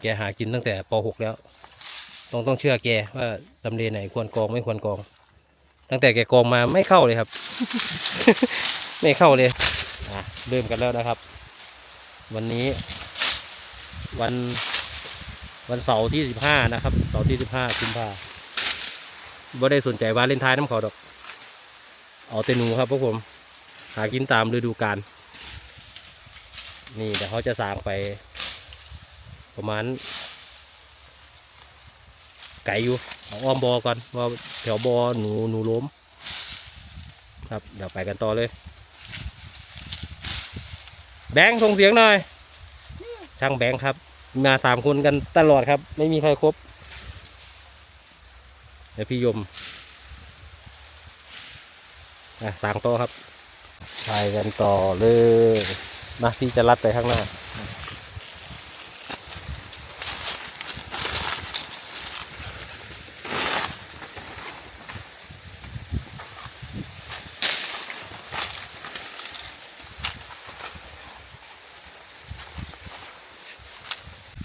แกหากินตั้งแต่ป .6 แล้ว ต้องต้องเชื่อแกว่าลำเลไหนควรกองไม่ควรกอง ตั้งแต่แกกองมาไม่เข้าเลยครับ ไม่เข้าเลยอะเริ่มกันแล้วนะครับ วันนี้ วันวันเสาร์ที่สิบห้านะครับเสาร์ที่สิบห้ากุมภาบ่ได้สนใจวาเลนไทน์น้ำเขาดอก เอาแต่หนูครับพวกผม หากินตามฤดูกาลนี่เดี๋ยวเขาจะสางไป ประมาณ ไก่อยู่เอาอ้อมบอก่อนว่าแถวบอหนูหนูล้ม ครับเดี๋ยวไปกันต่อเลย แบงค์ส่งเสียงหน่อย ช่างแบงค์ครับ มาสามคนกันตลอดครับ ไม่มีใครครบเดี๋ยวพี่ยมอะสางต่อครับไปกันต่อเลยมาพี่จะลัดไปข้างหน้า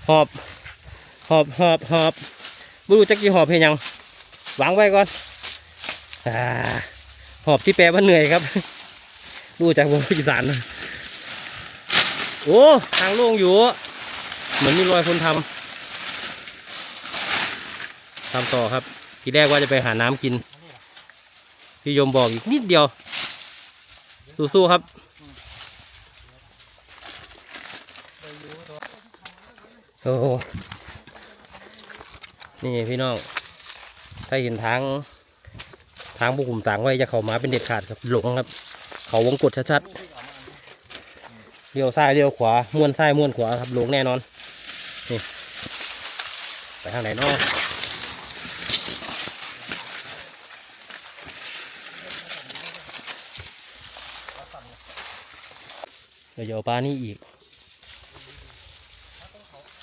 หอบ หอบหอบหอบบรู้จักกี่หอบเพียงยังวางไว้ก่อนอหอบที่แปลว่าเหนื่อยครับรู้จากวงอีสานนะโอ้ทางโล่งอยู่ เหมือนมีรอยคนทำทำต่อครับ ทีแรกว่าจะไปหาน้ำกิน พี่ยมบอกอีกนิดเดียว สู้ๆครับ โอ้โหนี่พี่น้อง ถ้าเห็นทาง ทางบุกลุ่มต่างไว้จะเข้ามาเป็นเด็ดขาดครับ หลงครับ เขาวงกดชัดๆเลี้ยวซ้ายเลี้ยวขวา ม้วนซ้ายม้วนขวาครับ หลงแน่นอน นี่ ไปทางไหนนาะเดี๋ยวเอาปลานี่อีก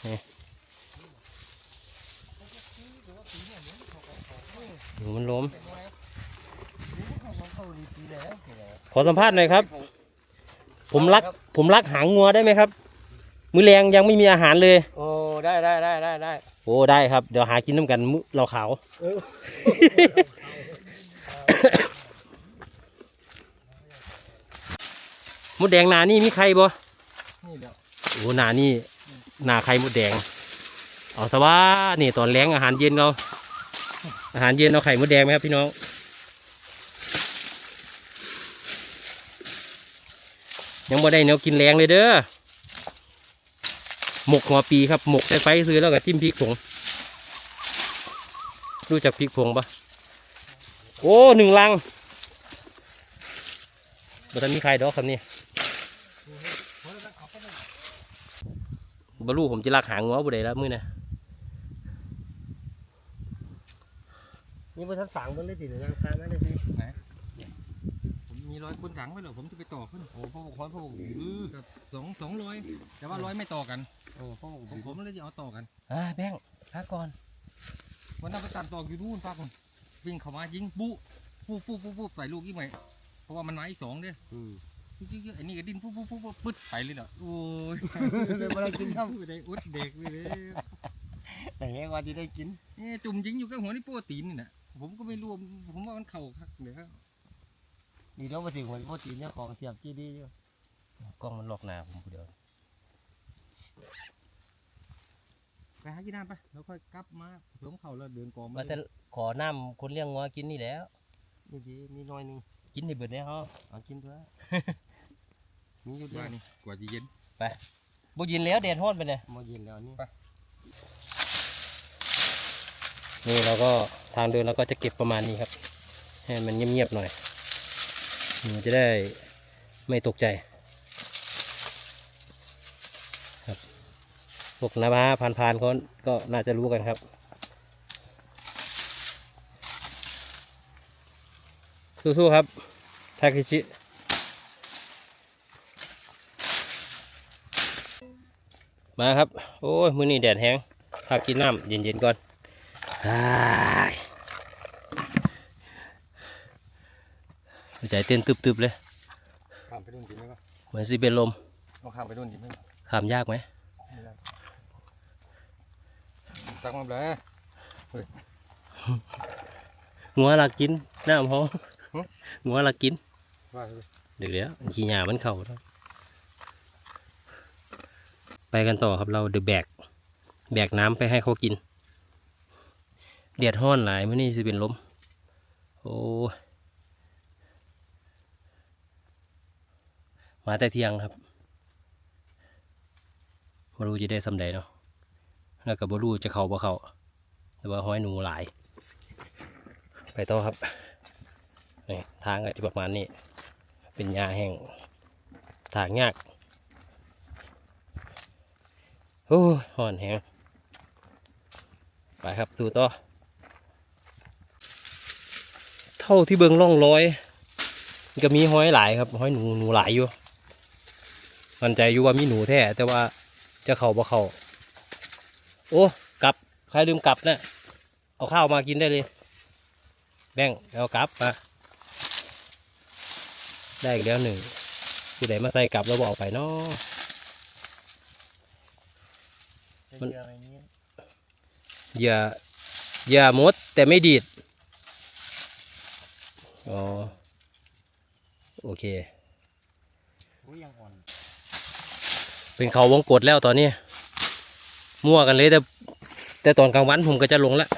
นูมันล้ม ขอสัมภาษณ์หน่อยครับ ผมรัก ผมรักหางงัวได้ไหมครับ มือแรงยังไม่มีอาหารเลย โอ้ได้ได้ได้ได้ได้โอ้ได้ครับ เดี๋ยวหากินน้ำกันมื้อเราขาวเออมดแดงหนานี่มีใครบ่นี่เดี๋ยวโอ้หนานี่ หนาใครมดแดง เอาสว่านี่ตอนแรงอาหารเย็นเราอาหารเย็นเอาไข่มดแดงไหมครับพี่น้องยังบ่ได้แนวกินแรงเลยเด้อ หมกหัวปีครับ หมกใส่ไฟซื้อแล้วก็จิ้มพริกผง รู้จักพริกผงปะโอ้หนึ่งลังบ่ทันมีใครดอกครับนี่ บรรลุผมจะลากหางงัวบ่ได้แล้วมื้อนะนี่พอท่านฝังบนได้ติดหรือยังพามาได้สิผมมีร้อยบนถังไว้เหรอผมจะไปต่อขึ้นโอ้พ่อบอกพ่อบอกอือครับสองสองร้อยแต่ว่าร้อยไม่ต่อกันโอ้พ่อบอกผมผมเลยจะเอาต่อกันอ่าแบงค์พักก่อนวันนั้นไปตัดต่ออยู่นู่นฟังวิ่งเข้ามายิงปุ๊ปุ๊ปุ๊ปุ๊ปุ๊ใส่ลูกยี่งไหมเพราะว่ามันมาอีกสองเด้อ อืมจิ๊กๆไอ้นี่ก็ดิ้นปุ๊บปุ๊ปุ๊ปุ๊ปึ๊ดไปเลยเหรอโอ้ยเลยมากินข้าวได้อุดเด็กไปเลยแต่แง่ว่าที่ได้กินเอ๊จุ่มยิงอยู่กับหัวนี่โปรตีนนี่นะผมก็ไม่รู้ผมว่ามันเข่าคักเดี๋ยวดีแล้วมาถึงหัวโปรตีนเนี่ยของเสียบที่ดีอยู่กล้องมันหลอกหนาผมเดียวไปหากินน้ำไปแล้วค่อยกลับมาผสมเข่าแล้วเดินกองว่าแต่ขอน้ำคนเลี้ยงงัวกินนี่แล้วนี่ดีมีน้อยหนึงกินในเบิดเนี่ยฮะเอากินด้วย มีอยู่เดียว่าวนี่กว่าจะเย็นบุยินแล้วแดดฮ้อนไปเลยมาเย็นแล้วนี่นี่เราก็ทางเดินเราก็จะเก็บประมาณนี้ครับ ให้มันเงียบๆหน่อยมันจะได้ไม่ตกใจครับพวกน้ามาผ่านๆเขาก็น่าจะรู้กันครับสู้ๆครับทาคิชิ มาครับ โอ้ยมื้อนี้แดดแห้งพากินน้ำเย็นๆก่อนอ้ายหัวใจเต้นตึบๆเลยข้ามไปนู่นกินไหมก็เหมือนสิเป็นลมต้องข้ามไปนู่นกินไหมขามยากไหมตักมาแล้วงัวหลักกินน้ำพอหึงัวหลักกินว่าเลยเดี๋ยวเดี๋ยวขี้หยามันเข่าแล้ว ไปกันต่อครับเราเดือแบก แบกน้ำไปให้เขากิน เดียดห้อนหลายมื่อนี้สิเป็นลม โอ้มาแต่เที่ยงครับบรู้จะได้สำใดเนาะแล้วกับบรู้จะเขาบ่เขาแต่ว่าห้อยหนูหลาย ไปต่อครับนี่ทางก็จะประมาณนี้ เป็นหญ้าแห้งถางยาก โอ้ห่อนแหงไปครับสู่ต่อ เท่าที่เบิงร่องรอยก็มีห้อยหลายครับห้อยหนูหนูหลายอยู่มันใจอยู่ว่ามีหนูแท้แต่ว่าจะเข้าบ่เข้าโอ้กลับใครลืมกลับนะเอาข้าวมากินได้เลย แบ่งเอากลับมาได้อีกแล้วหนึ่งผู้ใดมาใส่กลับแล้วบอกไปเนาะ เป็น มันเรืออะไรเงี้ยอย่าอย่ามดแต่ไม่ดีด อ๋อ โอเคอุ้ยยังอ่อนเป็นเขาวงกดแล้วตอนนี้ มั่วกันเลยแต่ แต่ตอนกลางวันผมก็จะลงละ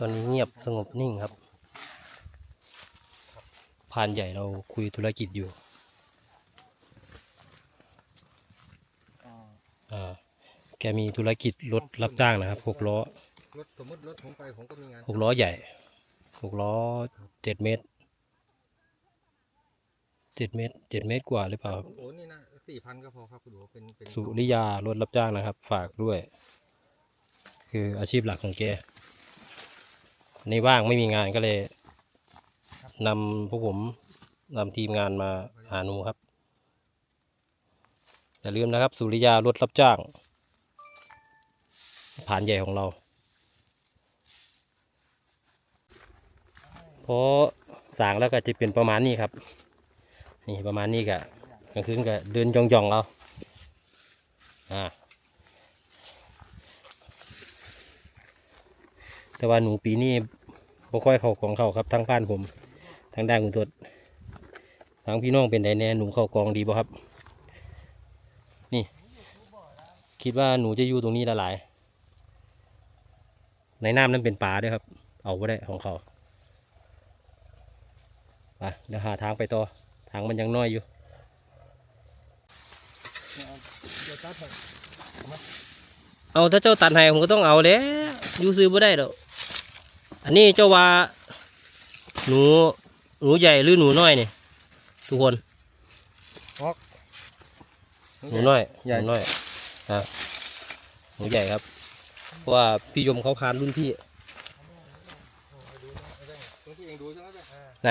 ตอนนี้เงียบสงบนิ่งครับพรานใหญ่เราคุยธุรกิจอยู่ อ่า แกมีธุรกิจรถรับจ้างนะครับหกล้อรถสมมติรถผมไปผมก็มีงานหกล้อใหญ่หกล้อเจ็ดเมตรเจ็ดเมตรเจ็ดเมตรกว่าหรือเปล่าครับโอ้นี่นะสี่พันก็พอครับคุณดูเป็นเป็นสุริยารถรับจ้างนะครับ ฝากด้วย คืออาชีพหลักของแกในว่างไม่มีงานก็เลยนำพวกผมนำทีมงานมาหาหนูครับอย่าลืมนะครับ สุริยารถรับจ้าง ผ่านใหญ่ของเรา พอสางแล้วก็จะเป็นประมาณนี้ครับ นี่ประมาณนี้กะกลางคืนก็เดินย่องๆเอาอ่าแต่ว่าหนูปีนี้บ่ค่อยเข้าของเขาครับทั้งบ้านผมทั้งด้านคุณทวดทั้งพี่น้องเป็นไดแน่หนูเข้ากองดีบ่ครับ นี่ คิดว่าหนูจะอยู่ตรงนี้ละหลาย ในน้ำนั้นเป็นปลาด้วยครับ เอาไ่ได้ของเขาไปเดี๋ยวหาทางไปต่อ ทางมันยังน้อยอยู่เดี๋ยวตัดให้เอาถ้าเจ้าตันให้ผมก็ต้องเอาแล้วอยู่ซื้อบ่ได้ดอกอันนี้เจ้าว่า หนูหนูใหญ่หรือหนูน้อยนี่ทุกคนหนูน้อยหนูน้อยอะหนูใหญ่ครับ เพราะว่าพี่ยมเขาพานรุ่นพี่ตรงที่เองดูใช่ไหมเนี่ยไหน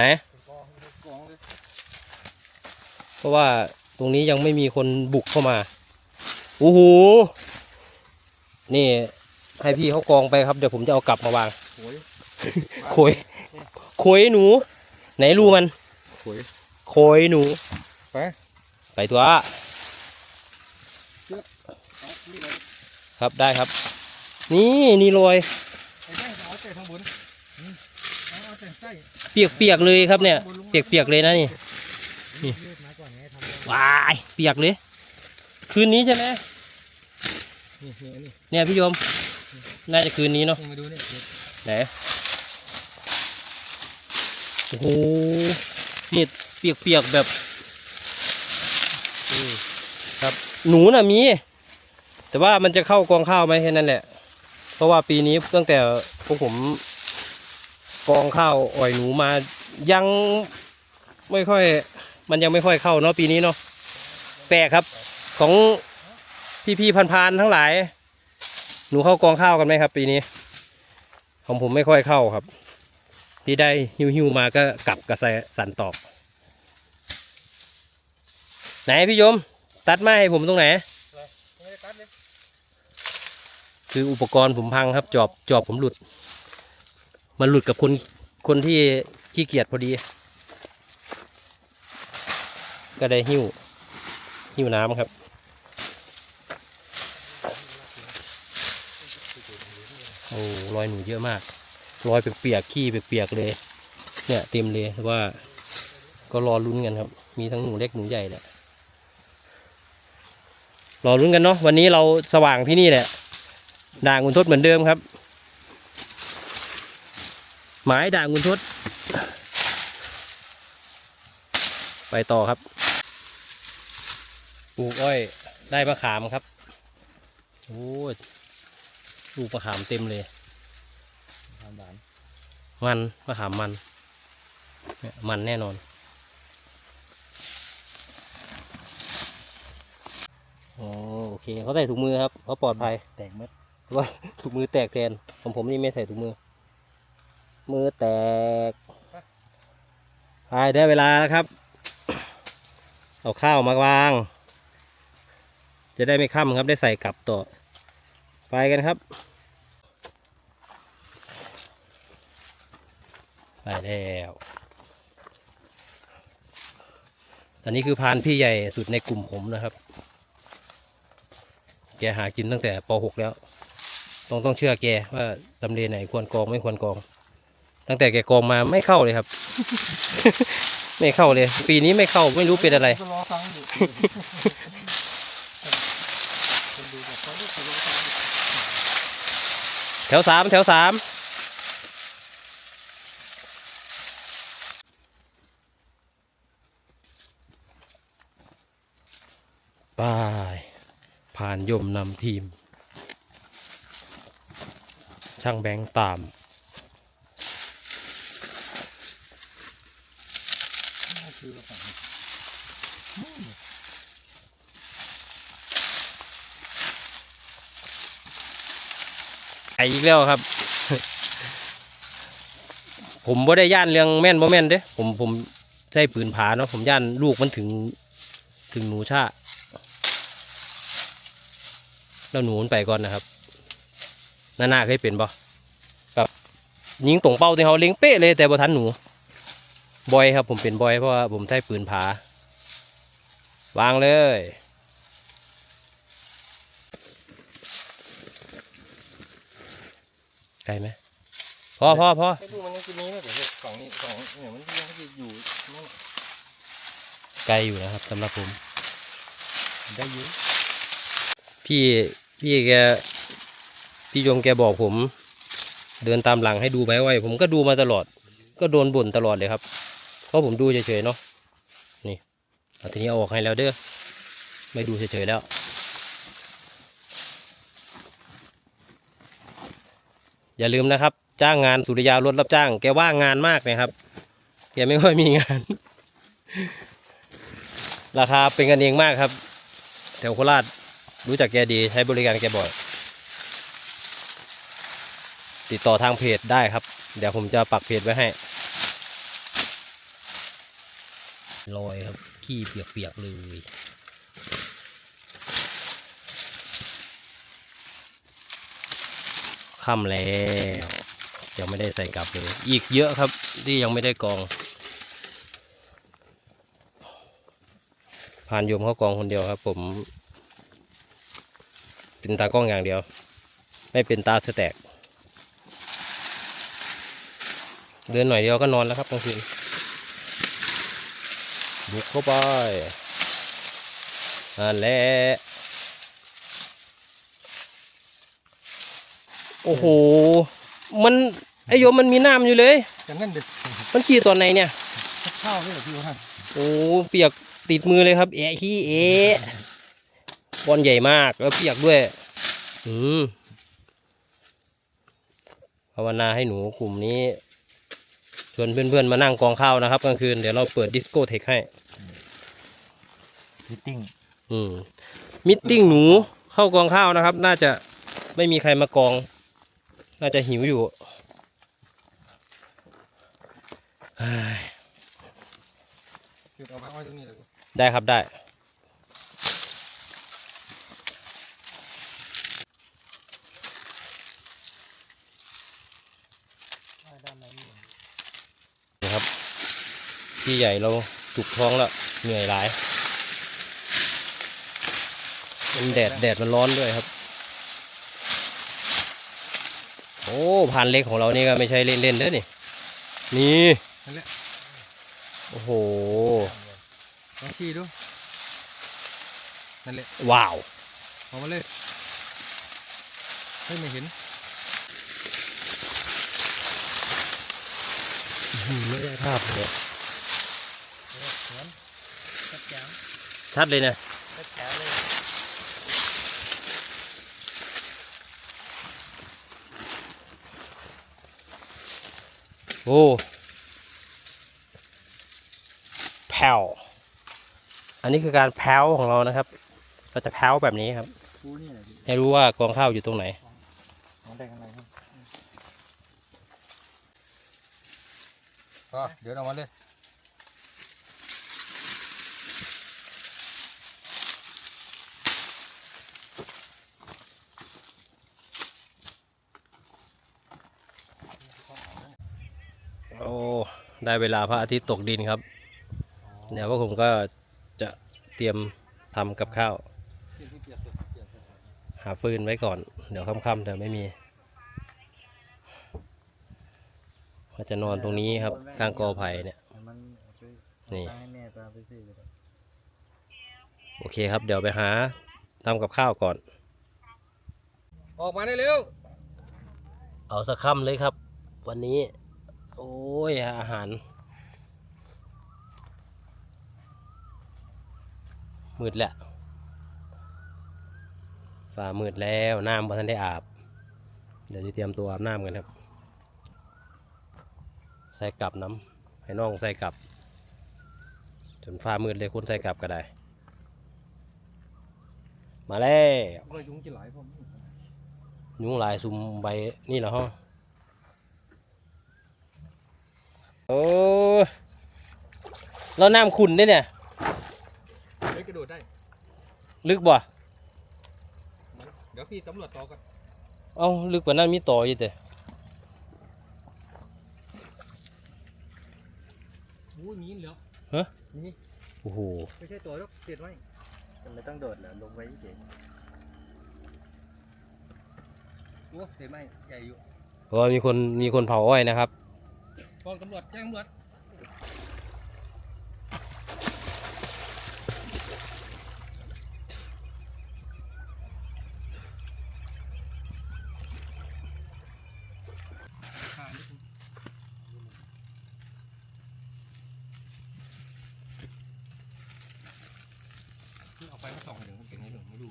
กองเลยเพราะว่าตรงนี้ยังไม่มีคนบุกเข้ามา โอ้โห นี่ ให้พี่เขากองไปครับ เดี๋ยวผมจะเอากลับมาวาง โอ้ยโขย โขยหนู ไหนรูมัน โอ้ยโขยหนู ไปไปตัว เอานี่เลยครับได้ครับ นี่นี่รอยไอ้แม่งเอาแต่ทางบนอืมเอาเอาแต่ใต้เปียกเปียกๆเลยครับเนี่ย เปียกเปียกๆเลยนะนี่ยืดมาก่อนไงทำได้วายเปียกเลย คืนนี้ใช่ไหมนี่นี่นี่เนี่ยพี่โยม น่าจะคืนนี้เนาะเองมาดูนี่ไหนโอ้โหนี่เปียกเปียกๆแบบอืมครับ หนูน่ะมี แต่ว่ามันจะเข้ากองข้าวไหมแค่นั้นแหละ เพราะว่าปีนี้ตั้งแต่พวกผมกองข้าวอ่อยหนูมายังไม่ค่อย มันยังไม่ค่อยเข้าเนาะปีนี้เนาะแปลกครับของพี่ๆพันๆทั้งหลาย หนูเข้ากองข้าวกันไหมครับ ปีนี้ ของผมไม่ค่อยเข้าครับ ที่ได้หิวหิวๆมาก็กลับกระแสสันตอกไหนพี่ยม ตัดไม้ให้ผมตรงไหน ไม่ได้ตัดเลย คืออุปกรณ์ผมพังครับ จอบจอบผมหลุด มันหลุดกับคนคนที่ขี้เกียจพอดี ก็ได้หิ้วหิวน้ำครับโอ้รอยหนูเยอะมาก รอยเปียกๆขี้เปียกๆเลย เนี่ยเต็มเลยว่า ก็รอลุ้นกันครับ มีทั้งหนูเล็กหนูใหญ่แหละรอลุ้นกันเนาะวันนี้เราสว่างที่นี่แหละ ด่างกุนทดเหมือนเดิมครับ หมายด่างกุนทดไปต่อครับปลูกอ้อยได้มะขามครับโอ้ยลูกมะขามเต็มเลยทำหวานมันมะขามมันเนี่ยมันแน่นอนอ๋อโอเคเขาใส่ถุงมือครับเขาปลอดภัยแตกเม็ด ว่าถุงมือแตกแทนของผมนี่ไม่ใส่ถุงมือ มือแตกไปได้เวลาแล้วครับ เอาข้าวมาวาง จะได้ไม่ค่ำครับได้ใส่กลับต่อ ไปกันครับ ไปแล้วอันนี้คือพานพี่ใหญ่สุดในกลุ่มผมนะครับ แกหากินตั้งแต่ป .6 แล้ว ต้องต้องเชื่อแกว่าตำเลไหนควรกองไม่ควรกอง ตั้งแต่แกกองมาไม่เข้าเลยครับ ไม่เข้าเลย ปีนี้ไม่เข้าไม่รู้เป็นอะไรแบบเขาเรียกเขารอฟังอยู่แถวสามแถวสามไปผ่านยมนำทีม ช่างแบงค์ตามไออีกแล้วครับ ผมบ่ได้ย่านเรื่องแม่นบ่แม่นเด้ผมผมใช้ปืนผาเนาะผมย่านลูกมันถึงถึงหนูชาแล้วหนูมันไปก่อนนะครับ นานาเคยเป็นบ่แบบยิงตรงเป้าที่เขาเล็งเป๊ะเลยแต่บ่ทันหนูบอยครับผมเป็นบอยเพราะว่าผมใช้ปืนผาวางเลย ไกลไหมพอพอพอให้ดูมันยังจะมีไหมเดี๋ยวสองนี่สองเนี่ยมันยังจะอยู่นั่นไกลอยู่นะครับสำหรับผม ได้เยอะพี่พี่แก พี่ยงแกบอกผม เดินตามหลังให้ดูไม้ไว้ผมก็ดูมาตลอด ก็โดนบ่นตลอดเลยครับ เพราะผมดูเฉยๆเนาะนี่เอาทีนี้เอาออกให้แล้วเด้อไม่ดูเฉยๆแล้วอย่าลืมนะครับ จ้างงานสุริยารถรับจ้าง แกว่างงานมากนะครับแกไม่ค่อยมีงาน ราคาเป็นกันเองมากครับ แถวโคราชรู้จักแกดีใช้บริการแกบ่อย ติดต่อทางเพจได้ครับ เดี๋ยวผมจะปักเพจไว้ให้ลอยครับ ขี้เปียกๆเลยค่ำแล้วยังไม่ได้ใส่กลับเลย อีกเยอะครับที่ยังไม่ได้กอง ผ่านโยมเขากองคนเดียวครับ ผม เป็นตากล้องอย่างเดียว ไม่เป็นตาสแต็ก เดินหน่อยเดียวก็นอนแล้วครับกลางคืนบุกเข้าไปนั่นแหละโอ้โห มันไอโยมมันมีน้ำอยู่เลยกันนั่นเด็กมันขี่ตอนไหนเนี่ยข้าวนี่เหรอพี่ว่าโอ้เปียกติดมือเลยครับแอะขี้เอะบอลใหญ่มากแล้วเปียกด้วย อืมภาวนาให้หนูกลุ่มนี้ ชวนเพื่อนๆมานั่งกองข้าวนะครับกลางคืนเดี๋ยวเราเปิดดิสโก้เทคให้มิทติ้งอืมมิทติ้งหนูเข้ากองข้าวนะครับ น่าจะไม่มีใครมากอง น่าจะหิวอยู่เฮ้ยคือเอาไว้ไว้ตรงนี้เลยได้ครับได้ด้านในนี่ นะครับ พี่ใหญ่เราจุกท้องแล้วเหนื่อยหลายมันแดดแดดมันร้อนด้วยครับ โอ้ผ่านเล็กของเรานี่ก็ไม่ใช่เล่นๆเด้อนี่นี่นั่นแหละโอ้โหลองชี้ดูนั่นแหละว้าวเอามาเลยเฮ้ยไม่เห็นไม่ได้ภาพเลย เหมือนกระแจงชัดเลยนะกระแจงเลยโอ้แผ่วอันนี้คือการแผ่วของเรานะครับ เราจะแผ่วแบบนี้ครับกูนี่แหละพี่ให้รู้ว่ากองข้าวอยู่ตรงไหนมันได้กันอะไรครับก็เดี๋ยวเอามาเลย ได้เวลาพระอาทิตย์ตกดินครับ เดี๋ยวพวกผมก็จะเตรียมทำกับข้าว หาฟืนไว้ก่อน เดี๋ยวค่ำๆเดี๋ยวไม่มีก็จะนอนตรงนี้ครับข้างกอไผ่เนี่ยมันเอาไปนี่ตั้งให้แม่ตาไปซื้อก็ได้โอเคครับ เดี๋ยวไปหาทำกับข้าวก่อน ออกมาได้เร็ว เอาสักค่ำเลยครับ วันนี้ โอ้ย อาหาร มืดแล้วฝ่ามืดแล้วน้ำพอท่านได้อาบ เดี๋ยวจะเตรียมตัวอาบน้ำกันครับ ใส่กลับน้ำให้น้องใส่กลับ จนฟ้ามืดเลยคุณใส่กลับก็ได้ มาแล้วก็ยุงจะไหลผมยุงลายซุมใบนี่เหรอฮะ โอ้ยเราน้ำขุ่นด้วยเนี่ย เฮ้ยกระโดดได้ ลึกบ่มันเดี๋ยวพี่ตำรวจต่อก่อนเอ้าลึกกว่านั้นมีต่ออยู่แต่โอ้ยมีเหรอนี่โอ้โห ไม่ใช่ตัวหรอกเสียดไว้มันไม่ต้องโดดเหรอลงไว้เฉยโอ้เสียดไหมใหญ่อยู่เพราะว่ามีคนมีคนเผาอ้อยนะครับ กองตำรวจแจ้งตำรวจฆ่านิดนึงเอาไปมาส่องหนึ่งเก่งนิดหนึ่งไม่ดู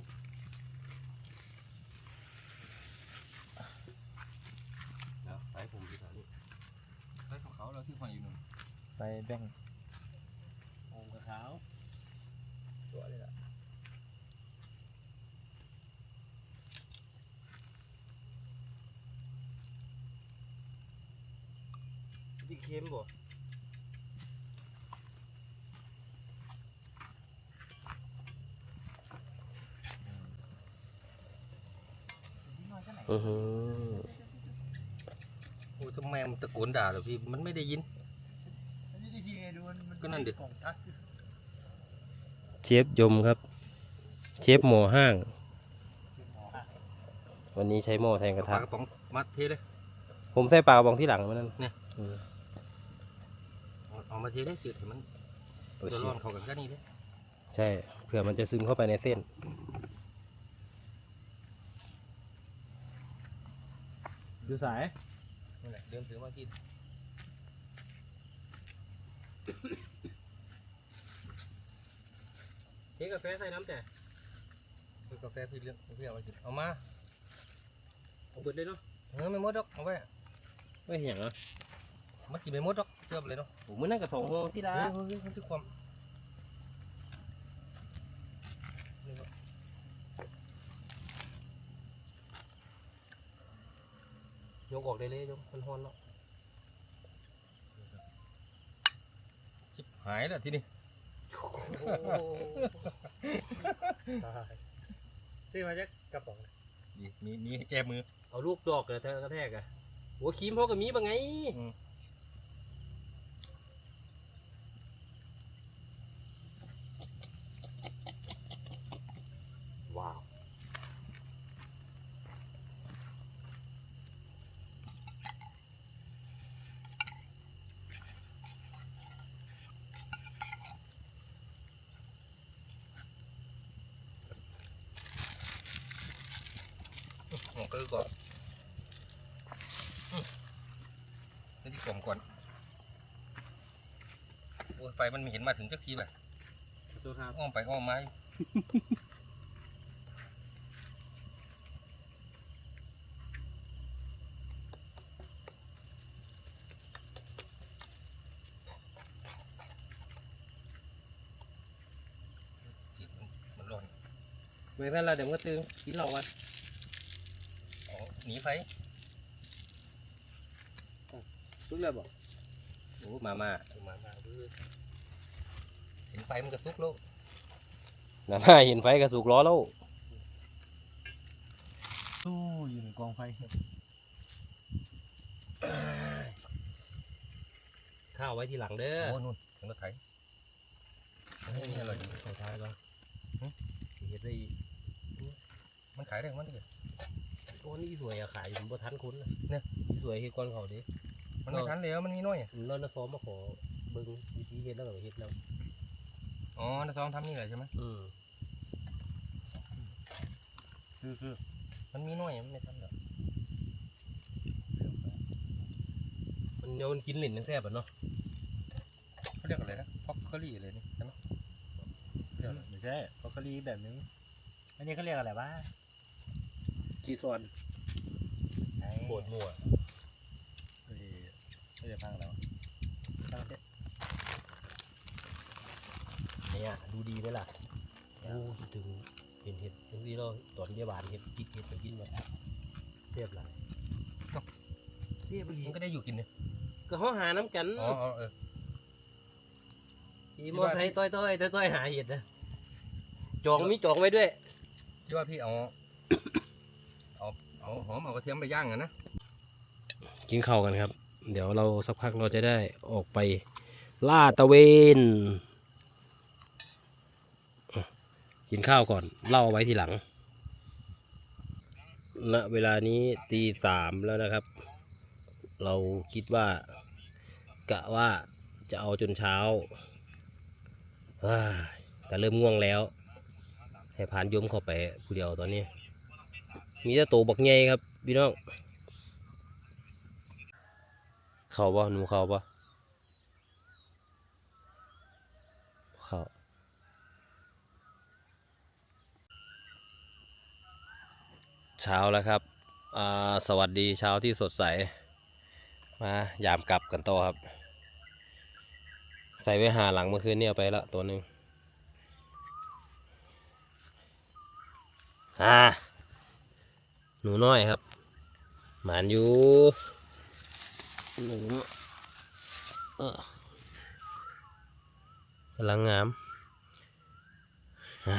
ไปผมดีกว่านี่ ไปของเขาเราที่ฟังอยู่หนึ่ง ไป แบ่งองกระเท้าตัวเลยล่ะที่เค็มบ่อือหือโอ้ยทำไมมันตะโกนด่าเหรอพี่ มันไม่ได้ยินอันนี้ที่ไงดูมันมัน ก็นั่นดิกล่องทักเชฟยมครับ เชฟหม้อห้าง วันนี้ใช้หม้อแทนกระปทะลากระป๋องมัดเทเลย ผมใส่ปลากระบอกที่หลังมันนั่นเนี่ย อืมเอาเอามาเทได้เสือให้มันโอตัวเคร้อนเข้ากันก็นี่เลยใช่เผื่อมันจะซึมเข้าไปในเส้นดูสาย นั่นแหละเดิมถือมากิน เทกาแฟใส่น้ำแต่คือกาแฟพี่เลี้ยงพี่เอามากินเอามาเอาเบิดเลยเนาะเออไม่หมดดอกเอาไว้ไม่เห็นเหรอมันกินไม่หมดดอกเชื่อมเลยเนาะผมมันนั่งกับสองห้องที่เฮ้ละยเฮ้ยเฮ้ยมันคือความนี่ก็ยกออกได้เลยยกมันฮอนแล้ว ชิบ หายแล้วทีนี้ซื้อมาจากกระป๋องมีมีมีให้แก้มือเอาลูกดอกกระแทกกระแทกอะหัวครีมพ่อกับมีบ้างไงอืม ว้าว เออก่อนอืมนี่ที่กลมก่อนโอ้ย ไฟมันไม่เห็นมาถึงจักทีแบบตัวครับอ้อมไปอ้อมมาอยู่ผิดมันมันร้อนเมื่อนั้นเราเดี๋ยวมันก็ตึงกินเราวันอ๋อหนีไฟทุกเรื่องบอกโอ้มามามามา เด้อเห็นไฟมันก็สุกแล้วน้ำมาเห็นไฟกระสุกล้อแล้วตู้อยู่ในกองไฟข้าวไว้ทีหลังเด้อโอ้นู่นถึงรถไถอันนี้มีอะไรอยู่ขอท้ายก่อนเฮ็ดได้มันขายได้ของมันดิโอ้นี่สวยอะขายอยู่ผมบ่ทันคุณนะเนี่ยสวยคือก้อนเขาดิมันไม่ทันแล้วมันมีน้อยเราจะซ้อมมาขอเบิ่งวิธีเฮ็ดแล้วก็เฮ็ดแล้ว อ๋อน้าซ้อมทำนี่แหละใช่ไหมอืมคือคือมันมีน้อยมันไม่ทันหรอกมันเดี๋ยวมันกินหลินแซ่บอะเนาะเขาเรียกอะไรนะพ็อกเคอรี่อะไรนี่ใช่ไหมเรียกอะไรไม่ใช่บรอกโคลีแบบนึง อันนี้เขาเรียกอะไรวะกีซอนไอ้โคตรมั่วเฮ้ยเขาจะพังแล้วพังเถอะ เนี่ยดูดีไหมล่ะโอ้คิดถึงเห็นเห็ดบางทีเราตอนเดียบานเห็ดกินเห็ดไปกินมาเรียบหลายเรียบดีมันก็ได้อยู่กินเนี่ยก็ห้อหาน้ำกันอ๋ออ๋อเออขี่มอไซค์ต้อยต้อยต้อยต้อยหาเห็ดนะจองมีจองไว้ด้วยที่ว่าพี่เอาเอาเอาหอมเอากระเทียมไปย่างอะนะกินข้าวกันครับ เดี๋ยวเราสักพักเราจะได้ออกไปล่าตะเวน อะ กินข้าวก่อนเล่าเอาไว้ทีหลังณเวลานี้ตีสามแล้วนะครับ เราคิดว่ากะว่าจะเอาจนเช้าแต่เริ่มง่วงแล้ว ให้ผ่านยมเข้าไปผู้เดียวตอนนี้ มีแต่โตวบักใหญ่ครับพี่น้อง เขาปะหนูเขาปะเขา เช้าแล้วครับอ่าสวัสดีเช้าที่สดใส มายามกลับกันต่อครับ ใส่ไว้หาหลังเมื่อคืนเนี่ยเอาไปละตัวหนึ่งอ่า หนูน้อยครับ หมานอยู่หนูเออกำลังงาม อ่า